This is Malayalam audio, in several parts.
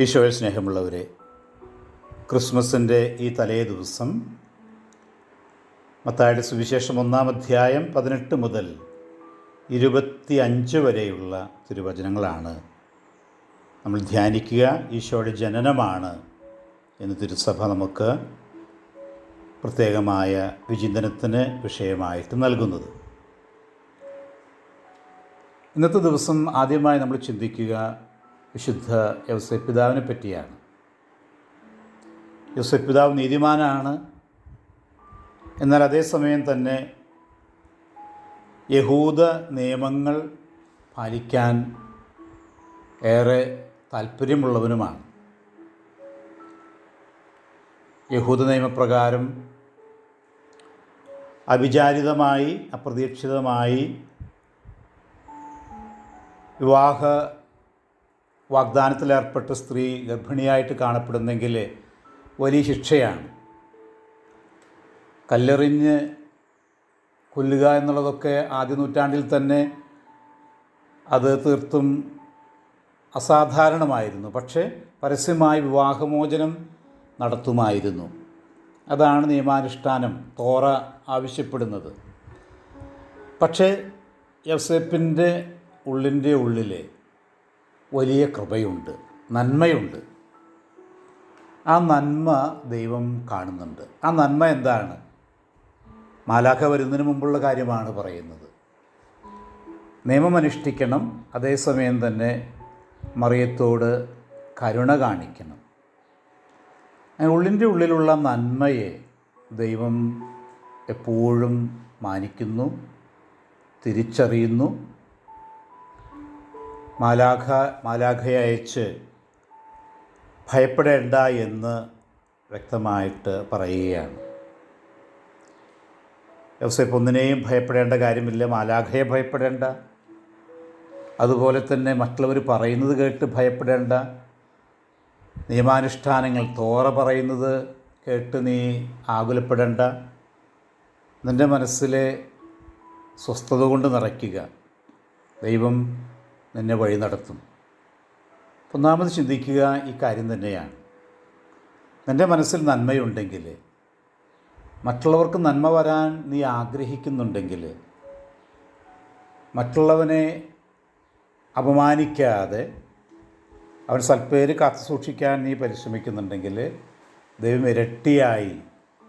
ഈശോയിൽ സ്നേഹമുള്ളവരെ ക്രിസ്മസിന്റെ ഈ തലേ ദിവസം മത്തായുടെ സുവിശേഷം ഒന്നാം അധ്യായം പതിനെട്ട് മുതൽ ഇരുപത്തി അഞ്ച് വരെയുള്ള തിരുവചനങ്ങളാണ്. നമ്മൾ ധ്യാനിക്കുക ഈശോയുടെ ജനനമാണ് എന്ന് തിരുസഭ നമുക്ക് പ്രത്യേകമായ വിചിന്തനത്തിന് വിഷയമായിട്ട് നൽകുന്നത്. ഇന്നത്തെ ദിവസം ആദ്യമായി നമ്മൾ ചിന്തിക്കുക വിശുദ്ധ യവസപിതാവിനെ പറ്റിയാണ്. യവസപിതാവ് നീതിമാനാണ്. എന്നാൽ അതേസമയം തന്നെ യഹൂദ നിയമങ്ങൾ പാലിക്കാൻ ഏറെ താല്പര്യമുള്ളവനുമാണ്. യഹൂദ നിയമപ്രകാരം അവിചാരിതമായി അപ്രതീക്ഷിതമായി വിവാഹ വാഗ്ദാനത്തിലേർപ്പെട്ട സ്ത്രീ ഗർഭിണിയായിട്ട് കാണപ്പെടുന്നെങ്കിൽ വലിയ ശിക്ഷയാണ്. കല്ലെറിഞ്ഞ് കൊല്ലുക എന്നുള്ളതൊക്കെ ആദ്യ നൂറ്റാണ്ടിൽ തന്നെ അത് തീർത്തും അസാധാരണമായിരുന്നു. പക്ഷേ പരസ്യമായി വിവാഹമോചനം നടത്തുമായിരുന്നു. അതാണ് നിയമാനുഷ്ഠാനം തോറ ആവശ്യപ്പെടുന്നത്. പക്ഷേ യവസേപ്പിന്റെ ഉള്ളിന്റെ ഉള്ളിൽ വലിയ കൃപയുണ്ട് നന്മയുണ്ട്. ആ നന്മ ദൈവം കാണുന്നുണ്ട്. ആ നന്മ എന്താണ്? മാലാഖ വരുന്നതിന് മുമ്പുള്ള കാര്യമാണ് പറയുന്നത്. നിയമം അനുഷ്ഠിക്കണം അതേസമയം തന്നെ മറിയത്തോട് കരുണ കാണിക്കണം. ഉള്ളിന്റെ ഉള്ളിലുള്ള നന്മയെ ദൈവം എപ്പോഴും മാനിക്കുന്നു തിരിച്ചറിയുന്നു മാലാഖ മാലാഖയെ അയച്ച് ഭയപ്പെടേണ്ട എന്ന് വ്യക്തമായിട്ട് പറയുകയാണ്. യവസേപ്പ് ഒന്നിനെയും ഭയപ്പെടേണ്ട കാര്യമില്ല മാലാഖയെ ഭയപ്പെടേണ്ട. അതുപോലെ തന്നെ മറ്റുള്ളവർ പറയുന്നത് കേട്ട് ഭയപ്പെടേണ്ട. നിയമാനുഷ്ഠാനങ്ങൾ തോറ പറയുന്നത് കേട്ട് നീ ആകുലപ്പെടേണ്ട. നിന്റെ മനസ്സിലെ സ്വസ്ഥത കൊണ്ട് നിറയ്ക്കുക. ദൈവം നിന്നെ വഴി നടത്തും. ഒന്നാമത് ചിന്തിക്കുക ഈ കാര്യം തന്നെയാണ്. നിന്റെ മനസ്സിൽ നന്മയുണ്ടെങ്കിൽ മറ്റുള്ളവർക്ക് നന്മ വരാൻ നീ ആഗ്രഹിക്കുന്നുണ്ടെങ്കിൽ മറ്റുള്ളവനെ അപമാനിക്കാതെ അവൻ സൽപ്പേര് കാത്തു സൂക്ഷിക്കാൻ നീ പരിശ്രമിക്കുന്നുണ്ടെങ്കിൽ ദൈവം ഇരട്ടിയായി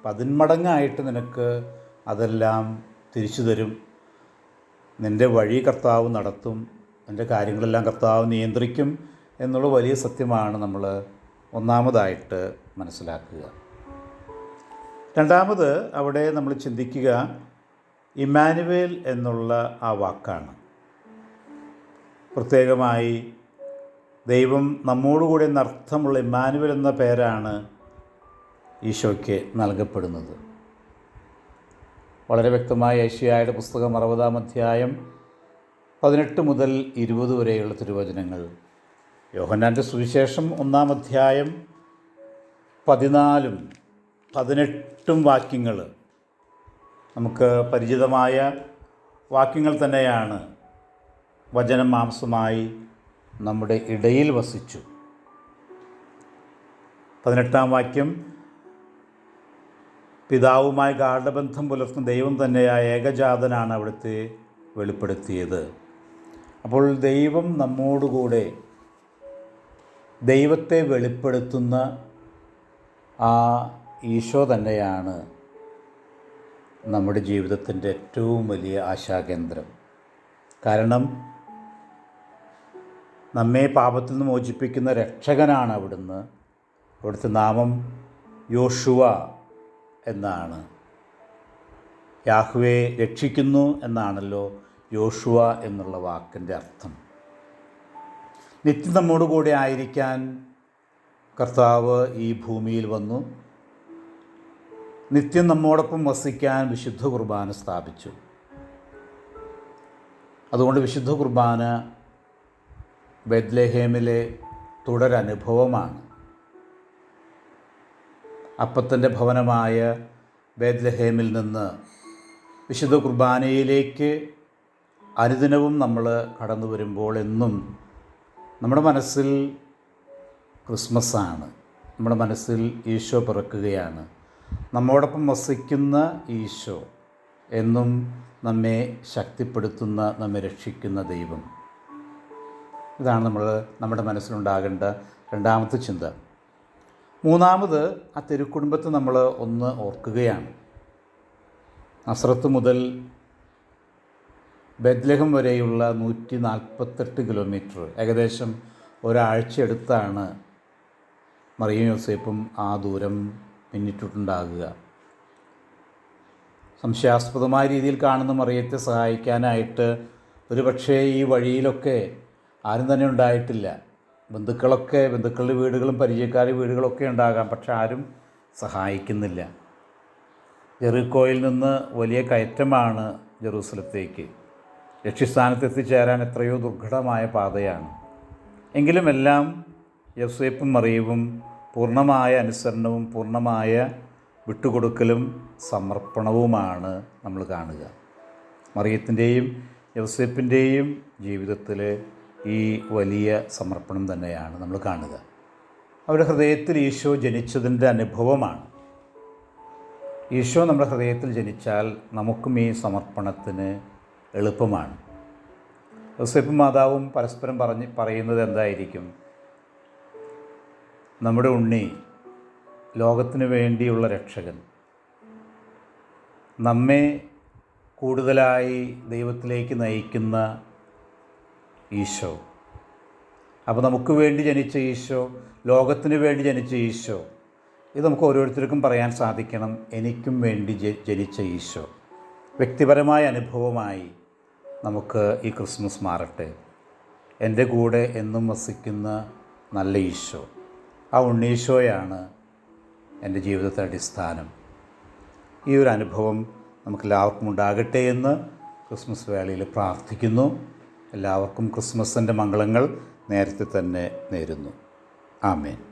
പതിന്മടങ്ങായിട്ട് നിനക്ക് അതെല്ലാം തിരിച്ചു തരും. നിന്റെ വഴി കർത്താവ് നടത്തും. നിന്റെ കാര്യങ്ങളെല്ലാം കർത്താവ് നിയന്ത്രിക്കും എന്നുള്ള വലിയ സത്യമാണ് നമ്മൾ ഒന്നാമതായിട്ട് മനസ്സിലാക്കുക. രണ്ടാമത് അവിടെ നമ്മൾ ചിന്തിക്കുക ഇമാനുവേൽ എന്നുള്ള ആ വാക്കാണ്. പ്രത്യേകമായി ദൈവം നമ്മോടുകൂടെ എന്നർത്ഥമുള്ള ഇമ്മാനുവൽ എന്ന പേരാണ് ഈശോയ്ക്ക് നൽകപ്പെടുന്നത്. വളരെ വ്യക്തമായി ഏഷ്യായുടെ പുസ്തകം അറുപതാം അധ്യായം പതിനെട്ട് മുതൽ ഇരുപത് വരെയുള്ള തിരുവചനങ്ങൾ. യോഹന്നാന്റെ സുവിശേഷം ഒന്നാം അധ്യായം പതിനാലും പതിനെട്ടും വാക്യങ്ങൾ. നമുക്ക് പരിചിതമായ വാക്യങ്ങൾ തന്നെയാണ് വചനം മാംസമായി നമ്മുടെ ഇടയിൽ വസിച്ചു. പതിനെട്ടാം വാക്യം പിതാവുമായി ഗാഠബന്ധം പുലർത്തുന്ന ദൈവം തന്നെയായ ഏകജാതനാണ് അവിടുത്തെ വെളിപ്പെടുത്തിയത്. അപ്പോൾ ദൈവം നമ്മോടുകൂടെ ദൈവത്തെ വെളിപ്പെടുത്തുന്ന ആ ഈശോ തന്നെയാണ് നമ്മുടെ ജീവിതത്തിന്റെ ഏറ്റവും വലിയ ആശാകേന്ദ്രം. കാരണം നമ്മെ പാപത്തിൽ നിന്ന് മോചിപ്പിക്കുന്ന രക്ഷകനാണ് അവിടുന്ന്. അവിടുത്തെ നാമം യോഷുവ എന്നാണ്. യാഹുവെ രക്ഷിക്കുന്നു എന്നാണല്ലോ യോഷുവ എന്നുള്ള വാക്കിന്റെ അർത്ഥം. നിത്യം നമ്മോട് കൂടെ ആയിരിക്കാൻ കർത്താവ് ഈ ഭൂമിയിൽ വന്നു. നിത്യം നമ്മോടൊപ്പം വസിക്കാൻ വിശുദ്ധ കുർബാന സ്ഥാപിച്ചു. അതുകൊണ്ട് വിശുദ്ധ കുർബാന ബെദ്ലഹേമിലെ തുടരനുഭവമാണ്. അപ്പത്തിന്റെ ഭവനമായ ബേദ്ലഹേമിൽ നിന്ന് വിശുദ്ധ കുർബാനയിലേക്ക് അനുദിനവും നമ്മൾ കടന്നു വരുമ്പോൾ എന്നും നമ്മുടെ മനസ്സിൽ ക്രിസ്മസാണ്. നമ്മുടെ മനസ്സിൽ ഈശോ പിറക്കുകയാണ്. നമ്മോടൊപ്പം വസിക്കുന്ന ഈശോ എന്നും നമ്മെ ശക്തിപ്പെടുത്തുന്ന നമ്മെ രക്ഷിക്കുന്ന ദൈവം. ഇതാണ് നമ്മൾ നമ്മുടെ മനസ്സിലുണ്ടാകേണ്ട രണ്ടാമത്തെ ചിന്ത. മൂന്നാമത് ആ തിരുക്കുടുംബത്തെ നമ്മൾ ഒന്ന് ഓർക്കുകയാണ്. അസ്രത്ത് മുതൽ ബെദ്ലഹം വരെയുള്ള നൂറ്റി നാൽപ്പത്തെട്ട് കിലോമീറ്റർ. ഏകദേശം ഒരാഴ്ച എടുത്താണ് മറിയം യോസേപ്പും ആ ദൂരം പിന്നിട്ടിട്ടുണ്ടാകുക. സംശയാസ്പദമായ രീതിയിൽ കാണുന്ന മറിയത്തെ സഹായിക്കാനായിട്ട് ഒരുപക്ഷേ ഈ വഴിയിലൊക്കെ ആരും തന്നെ ഉണ്ടായിട്ടില്ല. ബന്ധുക്കളൊക്കെ ബന്ധുക്കളുടെ വീടുകളും പരിചയക്കാരുടെ വീടുകളൊക്കെ ഉണ്ടാകാം പക്ഷെ ആരും സഹായിക്കുന്നില്ല. ജെറിക്കോയിൽ നിന്ന് വലിയ കയറ്റമാണ് ജെറൂസലത്തേക്ക്. ലക്ഷ്യസ്ഥാനത്ത് എത്തിച്ചേരാൻ എത്രയോ ദുർഘടമായ പാതയാണ്. എങ്കിലും എല്ലാം യസേപ്പും മറിയവും പൂർണമായ അനുസരണവും പൂർണമായ വിട്ടുകൊടുക്കലും സമർപ്പണവുമാണ് നമ്മൾ കാണുക. മറിയത്തിന്റെയും യവസേപ്പിന്റെയും ജീവിതത്തിൽ ഈ വലിയ സമർപ്പണം തന്നെയാണ് നമ്മൾ കാണുക. അവരുടെ ഹൃദയത്തിൽ ഈശോ ജനിച്ചതിന്റെ അനുഭവമാണ്. ഈശോ നമ്മുടെ ഹൃദയത്തിൽ ജനിച്ചാൽ നമുക്കും ഈ സമർപ്പണത്തിന് എളുപ്പമാണ്. ഔസേപ്പും മാതാവും പരസ്പരം പറഞ്ഞ് പറയുന്നത് എന്തായിരിക്കും? നമ്മുടെ ഉണ്ണി ലോകത്തിന് വേണ്ടിയുള്ള രക്ഷകൻ. നമ്മെ കൂടുതലായി ദൈവത്തിലേക്ക് നയിക്കുന്ന ഈശോ. അപ്പോൾ നമുക്ക് വേണ്ടി ജനിച്ച ഈശോ ലോകത്തിന് വേണ്ടി ജനിച്ച ഈശോ ഇത് നമുക്ക് ഓരോരുത്തർക്കും പറയാൻ സാധിക്കണം. എനിക്കും വേണ്ടി ജനിച്ച ഈശോ. വ്യക്തിപരമായ അനുഭവമായി നമുക്ക് ഈ ക്രിസ്മസ് മാറട്ടെ. എന്റെ കൂടെ എന്നും വസിക്കുന്ന നല്ല ഈശോ. ആ ഉണ്ണീശോയാണ് എന്റെ ജീവിതത്തെ അടിസ്ഥാനം. ഈ ഒരു അനുഭവം നമുക്കെല്ലാവർക്കും ഉണ്ടാകട്ടെ എന്ന് ക്രിസ്മസ് വേളയിൽ പ്രാർത്ഥിക്കുന്നു. എല്ലാവർക്കും ക്രിസ്മസിന്റെ മംഗളങ്ങൾ നേരത്തെ തന്നെ നേരുന്നു. ആമേൻ.